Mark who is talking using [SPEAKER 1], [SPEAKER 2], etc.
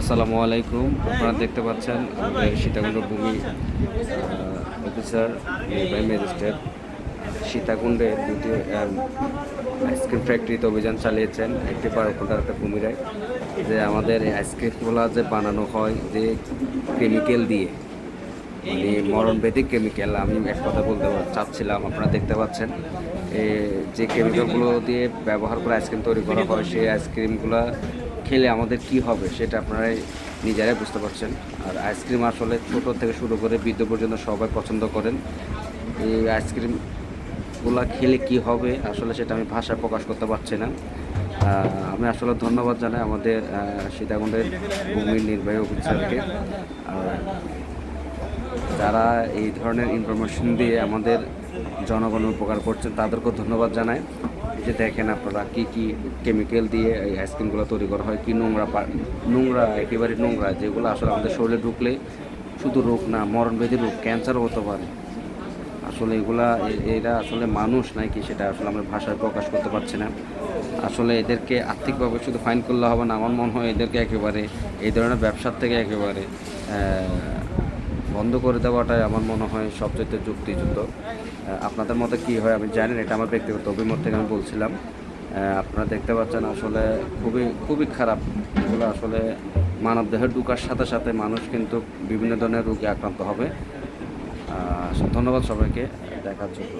[SPEAKER 1] আসসালামু আলাইকুম। আপনারা দেখতে পাচ্ছেন আমাদের সীতাকুণ্ড ভূমি অফিসার নির্বাহী ম্যাজিস্ট্রেট সীতাকুণ্ডে দুটি আইসক্রিম ফ্যাক্টরিতে অভিযান চালিয়েছেন। একটি বারোকুন্ডার একটা কুমিরায় যে আমাদের এই আইসক্রিমগুলো যে বানানো হয়, যে কেমিক্যাল দিয়ে মানে মরণভেদিক কেমিক্যাল আমি এক কথা বলতে চাচ্ছিলাম, আপনারা দেখতে পাচ্ছেন। যে কেমিক্যালগুলো দিয়ে ব্যবহার করে আইসক্রিম তৈরি করা হয়, সেই আইসক্রিমগুলো খেলে আমাদের কি হবে সেটা আপনারাই নিজেরাই বুঝতে পারছেন। আর আইসক্রিম আসলে ছোটো থেকে শুরু করে বৃদ্ধ পর্যন্ত সবাই পছন্দ করেন। এই আইসক্রিমগুলো খেলে কি হবে আসলে সেটা আমি ভাষায় প্রকাশ করতে পারছি না। আমি আসলে ধন্যবাদ জানাই আমাদের সীতাকুণ্ডের ভূমির নির্বাহী অফিসারকে। যারা এই ধরনের ইনফরমেশন দিয়ে আমাদের জনগণের উপকার করছেন, তাদেরকেও ধন্যবাদ জানাই। যে দেখেন আপনারা কি কি কেমিক্যাল দিয়ে এই আইসক্রিমগুলো তৈরি করা হয়, কি নোংরা নোংরা, একেবারে নোংরা, যেগুলো আসলে আমাদের শরীরে ঢুকলে শুধু রোগ না, মরণবেদী রোগ, ক্যান্সারও হতে পারে। আসলে এগুলা এরা আসলে মানুষ নাকি সেটা আসলে আমরা ভাষায় প্রকাশ করতে পারছি না। আসলে এদেরকে আর্থিকভাবে শুধু ফাইন করলে হবে না, আমার মনে হয় এদেরকে একেবারে, এই ধরনের ব্যবসার থেকে একেবারে বন্ধ করে দেওয়াটাই আমার মনে হয় সবচেয়ে যুক্তিযুক্ত। আপনাদের মতে কি হয়? আমি জানি এটা আমার ব্যক্তিগত অভিমত থেকে আমি বলছিলাম। আপনারা দেখতে পাচ্ছেন আসলে খুবই খুবই খারাপ। এগুলো আসলে মানব দেহের ঢুকার সাথে সাথে মানুষ কিন্তু বিভিন্ন ধরনের রোগে আক্রান্ত হবে। ধন্যবাদ সবাইকে। দেখার জন্য